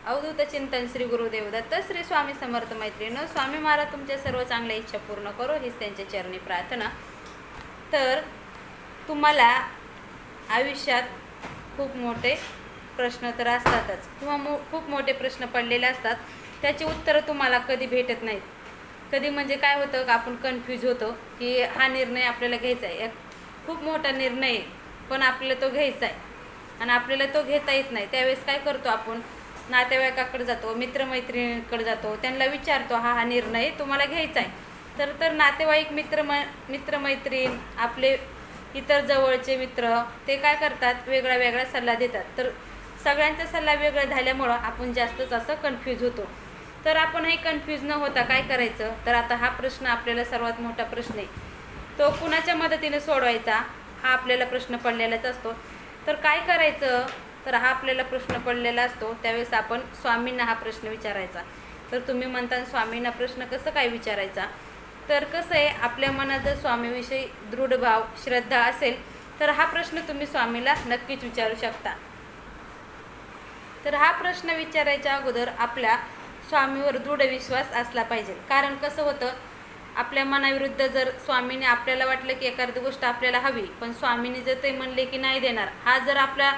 अवधूत चिंतन श्री गुरुदेव दत्त श्री स्वामी समर्थ मैत्रीण स्वामी महाराज तुमच्या सर्व चांगल्या इच्छा पूर्ण करो हीच त्यांच्या चरणी प्रार्थना. तर तुम्हाला आयुष्यात खूप मोठे प्रश्न तर असतातच किंवा मो खूप मोठे प्रश्न पडलेले असतात त्याची उत्तरं तुम्हाला कधी भेटत नाहीत. कधी म्हणजे काय होतं का आपण कन्फ्यूज होतो की हा निर्णय आपल्याला घ्यायचा आहे. एक खूप मोठा निर्णय आहे पण आपल्याला तो घ्यायचा आहे. आणि आपल्याला तो घेता येत नाही. त्यावेळेस काय करतो आपण नातेवाईकाकडे जातो मित्रमैत्रिणीकडे जातो त्यांना विचारतो हा हा निर्णय तुम्हाला घ्यायचा आहे. तर तर नातेवाईक मित्र मित्रमैत्रीण आपले इतर जवळचे मित्र ते काय करतात? वेगळा वेगळा सल्ला देतात. तर सगळ्यांचा सल्ला वेगळा झाल्यामुळं आपण जास्तच असं कन्फ्यूज होतो. तर आपण हे कन्फ्यूज न होता काय करायचं? तर आता हा प्रश्न आपल्याला सर्वात मोठा प्रश्न आहे. तो कुणाच्या मदतीने सोडवायचा? हा आपल्याला प्रश्न पडलेलाच असतो. तर काय करायचं? तर हा आपल्याला प्रश्न पडलेला असतो. त्यावेळेस आपण स्वामींना हा प्रश्न विचारायचा. तर तुम्ही म्हणता स्वामींना प्रश्न कसं काय विचारायचा? तर कसं आहे आपल्या मनात जर स्वामीविषयी दृढ भाव श्रद्धा असेल तर हा प्रश्न तुम्ही स्वामीला नक्कीच विचारू शकता. तर हा प्रश्न विचारायच्या अगोदर आपल्या स्वामीवर दृढ विश्वास असला पाहिजे. कारण कसं होतं आपल्या मनाविरुद्ध जर स्वामीने आपल्याला वाटलं की एखादी गोष्ट आपल्याला हवी पण स्वामीने जर ते म्हणले की नाही देणार हा जर आपला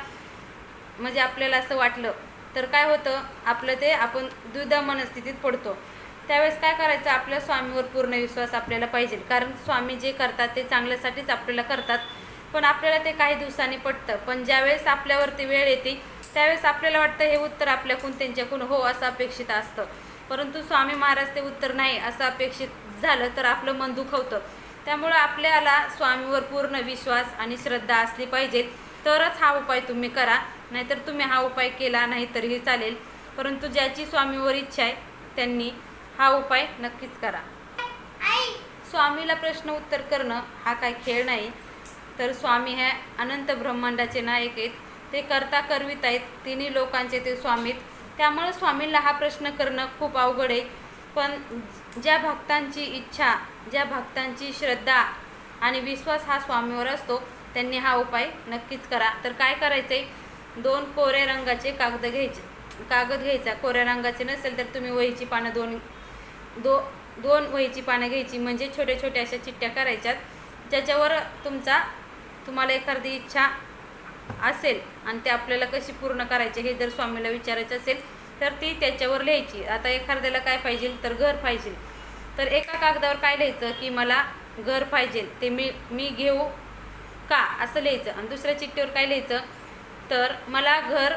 म्हणजे आपल्याला असं वाटलं तर काय होतं आपलं ते आपण दुधा मनस्थितीत पडतो. त्यावेळेस काय करायचं आपल्या स्वामीवर पूर्ण विश्वास आपल्याला पाहिजे. कारण स्वामी जे करतात ते चांगल्यासाठीच आपल्याला करतात. पण आपल्याला ते काही दिवसांनी पटतं. पण ज्यावेळेस आपल्यावरती वेळ येते त्यावेळेस आपल्याला वाटतं हे उत्तर आपल्याकडून त्यांच्याकडून हो असं अपेक्षित असतं. परंतु स्वामी महाराज ते उत्तर नाही असं अपेक्षित झालं तर आपलं मन दुखवतं. त्यामुळं आपल्याला स्वामीवर पूर्ण विश्वास आणि श्रद्धा असली पाहिजेत. तरच हा उपाय तुम्ही करा. नाहीतर तुम्ही हा उपाय केला नाही तरीही चालेल. परंतु ज्याची स्वामीवर इच्छा आहे त्यांनी हा उपाय नक्कीच करा. स्वामीला प्रश्न उत्तर करणं हा काय खेळ नाही. तर स्वामी हे अनंत ब्रह्मांडाचे नायक आहेत. ते करता करवित आहेत. तिन्ही लोकांचे ते स्वामीत त्यामुळे स्वामींना हा प्रश्न करणं खूप अवघड आहे. पण ज्या भक्तांची इच्छा ज्या भक्तांची श्रद्धा आणि विश्वास हा स्वामीवर असतो त्यांनी हा उपाय नक्कीच करा. तर काय करायचं आहे दोन कोऱ्या रंगाचे कागद घ्यायचे. कागद घ्यायचा. कोऱ्या रंगाचे नसेल तर तुम्ही वहीची पानं दोन दो दोन वहीची पानं घ्यायची. म्हणजे छोट्या छोट्या अशा चिठ्ठ्या करायच्यात. ज्याच्यावर तुमचा तुम्हाला एखादी इच्छा असेल आणि ते आपल्याला कशी पूर्ण करायची हे जर स्वामीला विचारायचं असेल तर ती त्याच्यावर लिहायची. आता एखाद्याला काय पाहिजे तर घर पाहिजे. तर एका कागदावर काय लिहायचं? की मला घर पाहिजे. ते मी मी घेऊ का? असं लिहायचं. आणि दुसऱ्या चिठ्ठीवर काय लिहायचं? तर मला घर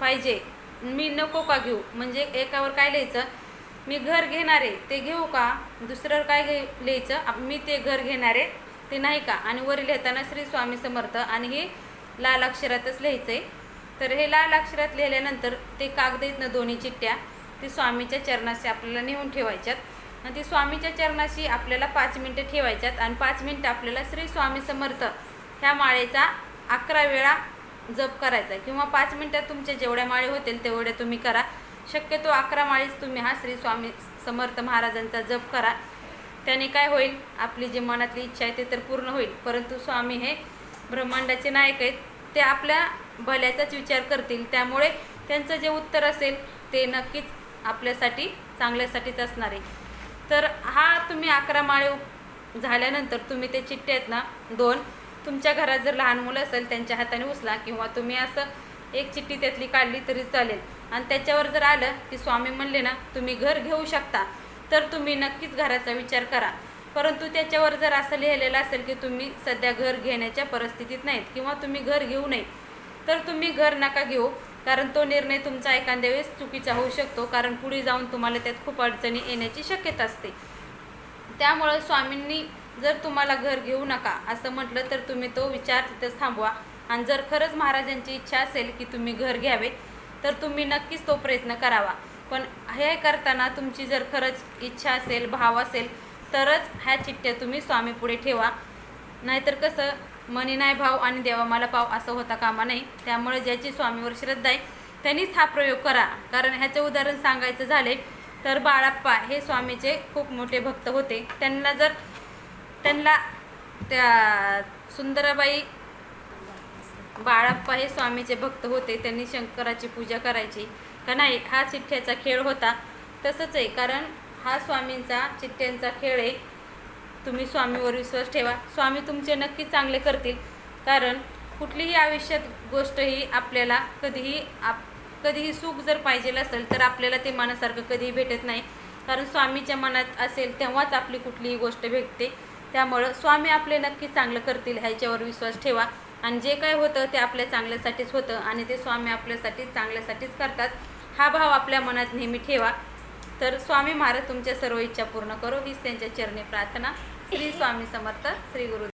पाहिजे. मी नको का घेऊ? म्हणजे एकावर काय लिहायचं? मी घर घेणार आहे. ते घेऊ का? दुसऱ्यावर काय घे लिहायचं? मी ते घर घेणारे ते नाही का? आणि वर लिहिताना श्री स्वामी समर्थ आणि हे लाल अक्षरातच लिहायचं आहे तर हे लाल अक्षरात लिहिल्यानंतर ते कागद आहेत ना दोन्ही चिठ्ठ्या ते स्वामीच्या चरणाशी आपल्याला नेऊन ठेवायच्यात. आणि ती स्वामीच्या चरणाशी आपल्याला पाच मिनटं ठेवायच्यात आणि पाच मिनटं आपल्याला श्री स्वामी समर्थ ह्या माळेचा अकरा वेळा जप करायचा. किंवा पाच मिनटात तुमचे जेवढ्या माळे होतील तेवढ्या तुम्ही करा. शक्यतो अकरा माळीच तुम्ही हा श्री स्वामी समर्थ महाराजांचा जप करा. त्याने काय होईल? आपली जी मनातली इच्छा आहे ते तर पूर्ण होईल. परंतु स्वामी हे ब्रह्मांडाचे नायक आहेत. ते आपल्या भल्याचाच विचार करतील. त्यामुळे त्यांचं जे उत्तर असेल ते नक्कीच आपल्यासाठी चांगल्यासाठीच असणार आहे. तर हा तुम्ही अकरा माळे झाल्यानंतर तुम्ही ते चिठ्ठे आहेत ना दोन तुमच्या घरात जर लहान मुलं असेल त्यांच्या हाताने उचला किंवा तुम्ही असं एक चिठ्ठी त्यातली काढली तरी चालेल. आणि त्याच्यावर जर आलं की स्वामी म्हणले ना तुम्ही घर घेऊ शकता तर तुम्ही नक्कीच घराचा विचार करा. परंतु त्याच्यावर जर असं लिहिलेलं असेल की तुम्ही सध्या घर घेण्याच्या परिस्थितीत नाहीत किंवा तुम्ही घर घेऊ नये तर तुम्ही घर नका घेऊ. कारण तो निर्णय तुमचा एखाद्या वेळेस चुकीचा होऊ शकतो कारण पुढे जाऊन तुम्हाला त्यात खूप अडचणी येण्याची शक्यता असते. त्यामुळं स्वामींनी जर तुम्हाला घर घेऊ नका असं म्हटलं तर तुम्ही तो विचार तिथंच थांबवा. आणि जर खरंच महाराजांची इच्छा असेल की तुम्ही घर घ्यावे तर तुम्ही नक्कीच तो प्रयत्न करावा. पण हे करताना तुमची जर खरंच इच्छा असेल भाव असेल तरच ह्या चिठ्ठ्या तुम्ही स्वामीपुढे ठेवा. नाहीतर कसं मनी नाही भाव आणि देवा मला पाव असं होता कामा नाही. त्यामुळे ज्याची स्वामीवर श्रद्धा आहे त्यांनीच हा प्रयोग करा. कारण ह्याचं उदाहरण सांगायचं झाले तर बाळाप्पा हे स्वामीचे खूप मोठे भक्त होते. त्यांना जर त्यांना त्या सुंदराबाई बाळाप्पा हे स्वामीचे भक्त होते त्यांनी शंकराची पूजा करायची. का नाही? हा चिठ्ठ्याचा खेळ होता. तसंच आहे. कारण हा स्वामींचा चिठ्ठ्यांचा खेळ आहे. तुम्ही स्वामीवर विश्वास ठेवा. स्वामी तुमचे नक्की चांगले करतील. कारण कुठलीही आयुष्यात गोष्ट ही आपल्याला कधीही आप कधीही सुख जर पाहिजे असेल तर आपल्याला ते मनासारखं कधीही भेटत नाही. कारण स्वामीच्या मनात असेल तेव्हाच आपली कुठलीही गोष्ट भेटते. त्यामुळं स्वामी आपले नक्की चांगलं करतील ह्याच्यावर विश्वास ठेवा. आणि जे काय होतं ते आपल्या चांगल्यासाठीच होतं आणि ते स्वामी आपल्यासाठी चांगल्यासाठीच करतात. हा भाव आपल्या मनात नेहमी ठेवा. तर स्वामी महाराज तुमच्या सर्व इच्छा पूर्ण करो. हीच त्यांच्या चरणी प्रार्थना. श्री स्वामी समर्थ श्री गुरु